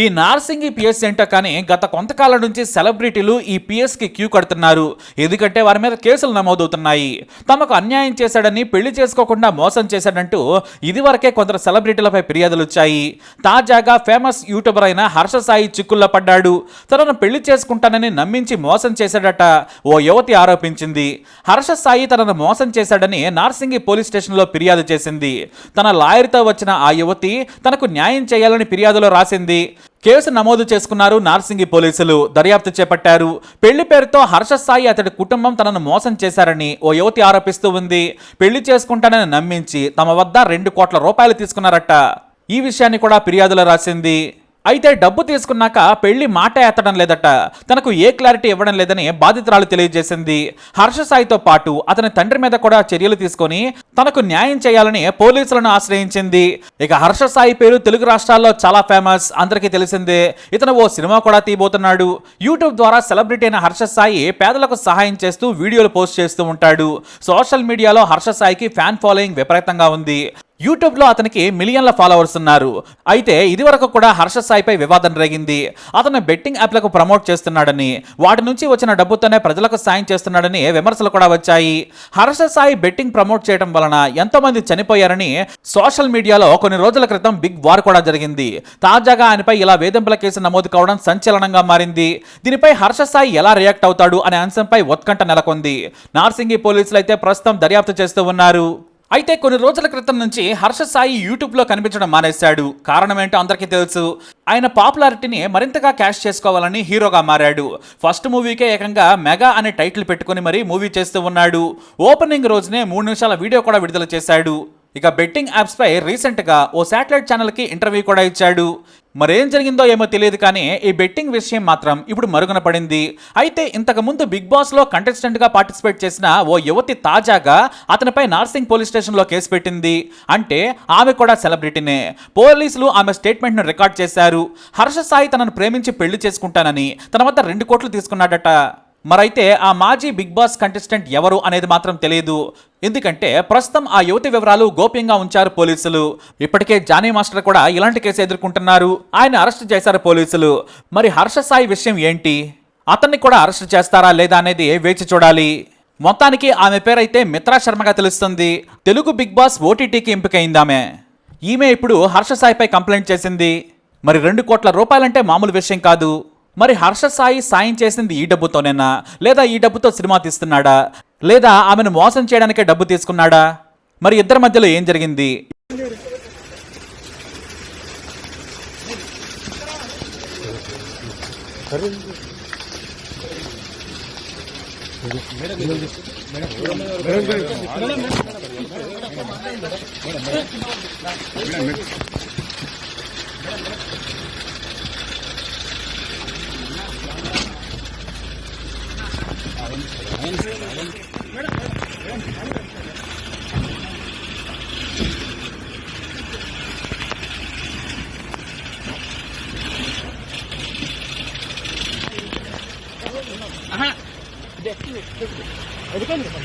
ఈ నార్సింగి పిఎస్ ఏంటో కానీ గత కొంతకాలం నుంచి సెలబ్రిటీలు ఈ పిఎస్కి క్యూ కడుతున్నారు. ఎందుకంటే వారి మీద కేసులు నమోదవుతున్నాయి. తమకు అన్యాయం చేశాడని పెళ్ళి చేసుకోకుండా మోసం చేశాడంటూ ఇదివరకే కొందరు సెలబ్రిటీలపై ఫిర్యాదులు వచ్చాయి. తాజాగా ఫేమస్ యూట్యూబర్ అయిన హర్ష సాయి చిక్కుల్లో పడ్డాడు. తనను పెళ్ళి చేసుకుంటానని నమ్మించి మోసం చేశాడట ఓ యువతి ఆరోపించింది. హర్ష సాయి తనను మోసం చేశాడని నార్సింగి పోలీస్ స్టేషన్లో ఫిర్యాదు చేసింది. తన లాయర్తో వచ్చిన ఆ యువతి తనకు న్యాయం చేయాలని ఫిర్యాదులో రాసింది. కేసు నమోదు చేసుకున్నారు నార్సింగి పోలీసులు. దర్యాప్తు చేపట్టారు. పెళ్ళి పేరుతో హర్ష సాయి అతడి కుటుంబం తనను మోసం చేశారని ఓ యువతి ఆరోపిస్తూ ఉంది. పెళ్ళి చేసుకుంటానని నమ్మించి తమ వద్ద రెండు కోట్ల రూపాయలు తీసుకున్నారట. ఈ విషయాన్ని కూడా ఫిర్యాదులో రాసింది అయితే డబ్బు తీసుకున్నాక పెళ్ళి మాట ఎత్తడం లేదట. తనకు ఏ క్లారిటీ ఇవ్వడం లేదని బాధితురాలు తెలియజేసింది. హర్ష సాయితో పాటు అతని తండ్రి మీద కూడా చర్యలు తీసుకొని తనకు న్యాయం చేయాలని పోలీసులను ఆశ్రయించింది. ఇక హర్ష సాయి పేరు తెలుగు రాష్ట్రాల్లో చాలా ఫేమస్. అందరికీ తెలిసిందే. ఇతను ఓ సినిమా కూడా తీయబోతున్నాడు. యూట్యూబ్ ద్వారా సెలబ్రిటీ అయిన హర్ష సాయి పేదలకు సహాయం చేస్తూ వీడియోలు పోస్ట్ చేస్తూ ఉంటాడు. సోషల్ మీడియాలో హర్ష సాయికి ఫ్యాన్ ఫాలోయింగ్ విపరీతంగా ఉంది. యూట్యూబ్లో అతనికి మిలియన్ల ఫాలోవర్స్ ఉన్నారు. అయితే ఇదివరకు కూడా హర్ష సాయిపై వివాదం రేగింది. అతను బెట్టింగ్ యాప్లకు ప్రమోట్ చేస్తున్నాడని వాటి నుంచి వచ్చిన డబ్బుతోనే ప్రజలకు సాయం చేస్తున్నాడని విమర్శలు కూడా వచ్చాయి. హర్ష సాయి బెట్టింగ్ ప్రమోట్ చేయడం వలన ఎంతోమంది చనిపోయారని సోషల్ మీడియాలో కొన్ని రోజుల క్రితం బిగ్ వార్ కూడా జరిగింది. తాజాగా ఆయనపై ఇలా వేధింపుల కేసు నమోదు కావడం సంచలనంగా మారింది. దీనిపై హర్ష సాయి ఎలా రియాక్ట్ అవుతాడు అనే అంశంపై ఉత్కంఠ నెలకొంది. నార్సింగి పోలీసులు అయితే ప్రస్తుతం దర్యాప్తు చేస్తూ ఉన్నారు. అయితే కొన్ని రోజుల క్రితం నుంచి హర్ష సాయి యూట్యూబ్లో కనిపించడం మానేశాడు. కారణం ఏంటో అందరికీ తెలుసు. ఆయన పాపులారిటీని మరింతగా క్యాష్ చేసుకోవాలని హీరోగా మారాడు. ఫస్ట్ మూవీకే ఏకంగా మెగా అనే టైటిల్ పెట్టుకుని మరీ మూవీ చేస్తూ ఉన్నాడు. ఓపెనింగ్ రోజునే మూడు నిమిషాల వీడియో కూడా విడుదల చేశాడు. ఇక బెట్టింగ్ యాప్స్పై రీసెంట్గా ఓ శాటిలైట్ ఛానల్కి ఇంటర్వ్యూ కూడా ఇచ్చాడు. మరేం జరిగిందో ఏమో తెలియదు కానీ ఈ బెట్టింగ్ విషయం మాత్రం ఇప్పుడు మరుగున పడింది. అయితే ఇంతకు ముందు బిగ్ బాస్లో కంటెస్టెంట్గా పార్టిసిపేట్ చేసిన ఓ యువతి తాజాగా అతనిపై నార్సింగ్ పోలీస్ స్టేషన్లో కేసు పెట్టింది. అంటే ఆమె కూడా సెలబ్రిటీనే పోలీసులు ఆమె స్టేట్మెంట్ను రికార్డ్ చేశారు. హర్ష సాయి తనను ప్రేమించి పెళ్ళి చేసుకుంటానని తన వద్ద రెండు కోట్లు తీసుకున్నాడట. మరైతే ఆ మాజీ బిగ్ బాస్ కంటెస్టెంట్ ఎవరు అనేది మాత్రం తెలియదు ఎందుకంటే ప్రస్తుతం ఆ యువతి వివరాలు గోప్యంగా ఉంచారు పోలీసులు. ఇప్పటికే జానీ మాస్టర్ కూడా ఇలాంటి కేసు ఎదుర్కొంటున్నారు. ఆయన అరెస్ట్ చేశారు పోలీసులు. మరి హర్ష సాయి విషయం ఏంటి? అతన్ని కూడా అరెస్ట్ చేస్తారా లేదా అనేది వేచి చూడాలి. మొత్తానికి ఆమె పేరైతే మిత్రా శర్మగా తెలుస్తుంది. తెలుగు బిగ్ బాస్ ఓటీటీకి ఎంపికైంది ఆమె ఈమె ఇప్పుడు హర్ష సాయిపై కంప్లైంట్ చేసింది. మరి రెండు కోట్ల రూపాయలంటే మామూలు విషయం కాదు. మరి హర్ష సాయి సాయం చేసింది ఈ డబ్బుతోనేనా? లేదా ఈ డబ్బుతో సినిమా తీస్తున్నాడా? లేదా ఆమెను మోసం చేయడానికే డబ్బు తీసుకున్నాడా? మరి ఇద్దరి మధ్యలో ఏం జరిగింది? మేడం देखिए देखिए